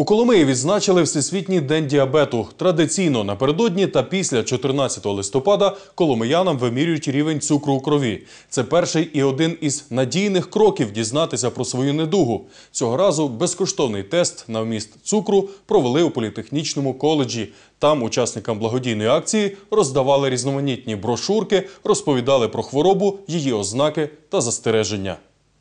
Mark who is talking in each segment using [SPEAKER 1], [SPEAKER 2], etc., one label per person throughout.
[SPEAKER 1] У Коломиї відзначили Всесвітній день діабету. Традиційно напередодні та після 14 листопада коломиянам вимірюють рівень цукру у крові. Це перший і один із надійних кроків дізнатися про свою недугу. Цього разу безкоштовний тест на вміст цукру провели у політехнічному коледжі. Там учасникам благодійної акції роздавали різноманітні брошурки, розповідали про хворобу, її ознаки та застереження.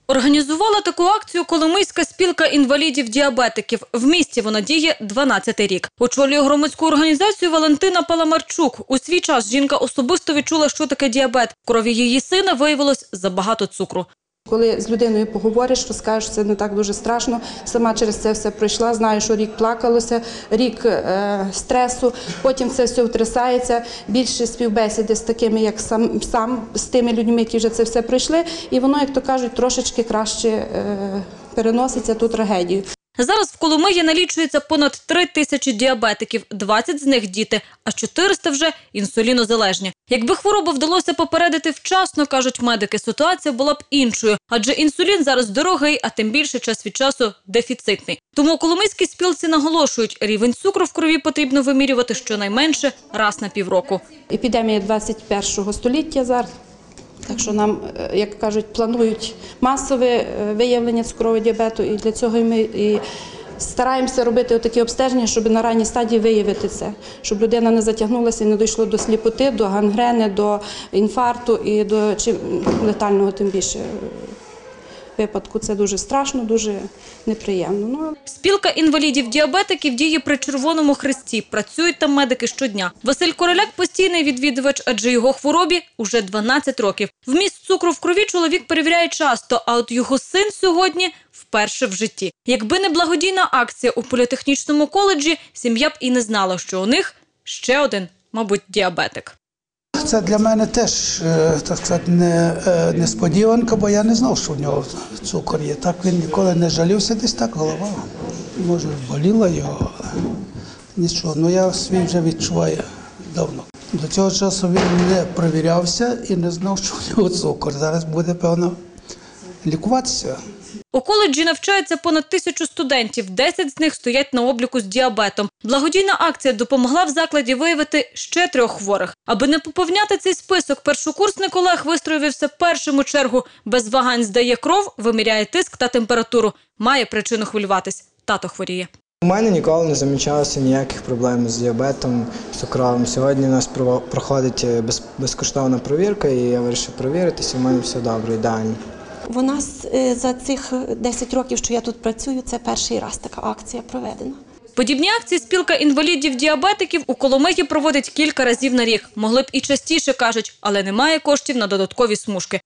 [SPEAKER 2] Організувала таку акцію Коломийська спілка інвалідів-діабетиків. В місті вона діє 12-й рік. Очолює громадську організацію Валентина Паламарчук. У свій час жінка особисто відчула, що таке діабет. В крові її сина виявилось забагато цукру.
[SPEAKER 3] Коли з людиною поговориш, розкажеш, що це не так дуже страшно. Сама через це все пройшла. Знаю, що рік плакалося, рік е, стресу. Потім це все втрясається. Більше співбесіди з такими, як сам, сам з тими людьми, які вже це все пройшли. І воно, як то кажуть, трошечки краще е, переноситься ту трагедію.
[SPEAKER 2] Зараз в Коломиї налічується понад 3 тисячі діабетиків, 20 з них діти, а 400 вже інсулінозалежні. Якби хворобу вдалося попередити вчасно, кажуть медики, ситуація була б іншою, адже інсулін зараз дорогий, а тим більше час від часу дефіцитний. Тому у Коломийській спілці наголошують, рівень цукру в крові потрібно вимірювати щонайменше раз на півроку.
[SPEAKER 3] Епідемія 21 століття зараз. Так що нам, е, як кажуть, планують масове е, виявлення цукрового діабету, і для цього ми і стараємося робити такі обстеження, щоб на ранній стадії виявити це, щоб людина не затягнулася і не дійшло до сліпоти, до гангрени, до інфаркту і до летального тим більше випадку. Це дуже страшно, дуже неприємно. Ну,
[SPEAKER 2] Спілка інвалідів-діабетиків діє при Червоному Хресті. Працюють там медики щодня. Василь Короляк – постійний відвідувач, адже його хворобі уже 12 років. Вміст цукру в крові чоловік перевіряє часто, а от його син сьогодні вперше в житті. Якби не благодійна акція у політехнічному коледжі, сім'я б і не знала, що у них ще один, мабуть, діабетик.
[SPEAKER 4] Це для мене теж, е, так сказати, не, е, несподіванка, бо я не знав, що в нього цукор є. Так він ніколи не жалівся, десь так голова. Може, боліла його, нічого. Ну я свій вже відчуваю давно. До цього часу він не перевірявся і не знав, що в нього цукор. Зараз буде, певно, лікуватися.
[SPEAKER 2] У коледжі навчається понад тисячу студентів, 10 з них стоять на обліку з діабетом. Благодійна акція допомогла в закладі виявити ще трьох хворих. Аби не поповняти цей список, першокурсник Олег вистроївся першим у чергу. Без вагань здає кров, виміряє тиск та температуру. Має причину хвилюватись. Тато хворіє.
[SPEAKER 5] У мене ніколи не замічалося ніяких проблем з діабетом, цукровим. Сьогодні у нас проходить е, без- безкоштовна провірка, і я вирішив провіритися, і в мене все добре, ідеально.
[SPEAKER 6] Нас е, за цих 10 років, що я тут працюю, це перший раз така акція проведена.
[SPEAKER 2] Подібні акції спілка інвалідів-діабетиків у Коломиї проводить кілька разів на рік. Могли б і частіше, кажуть, але немає коштів на додаткові смужки.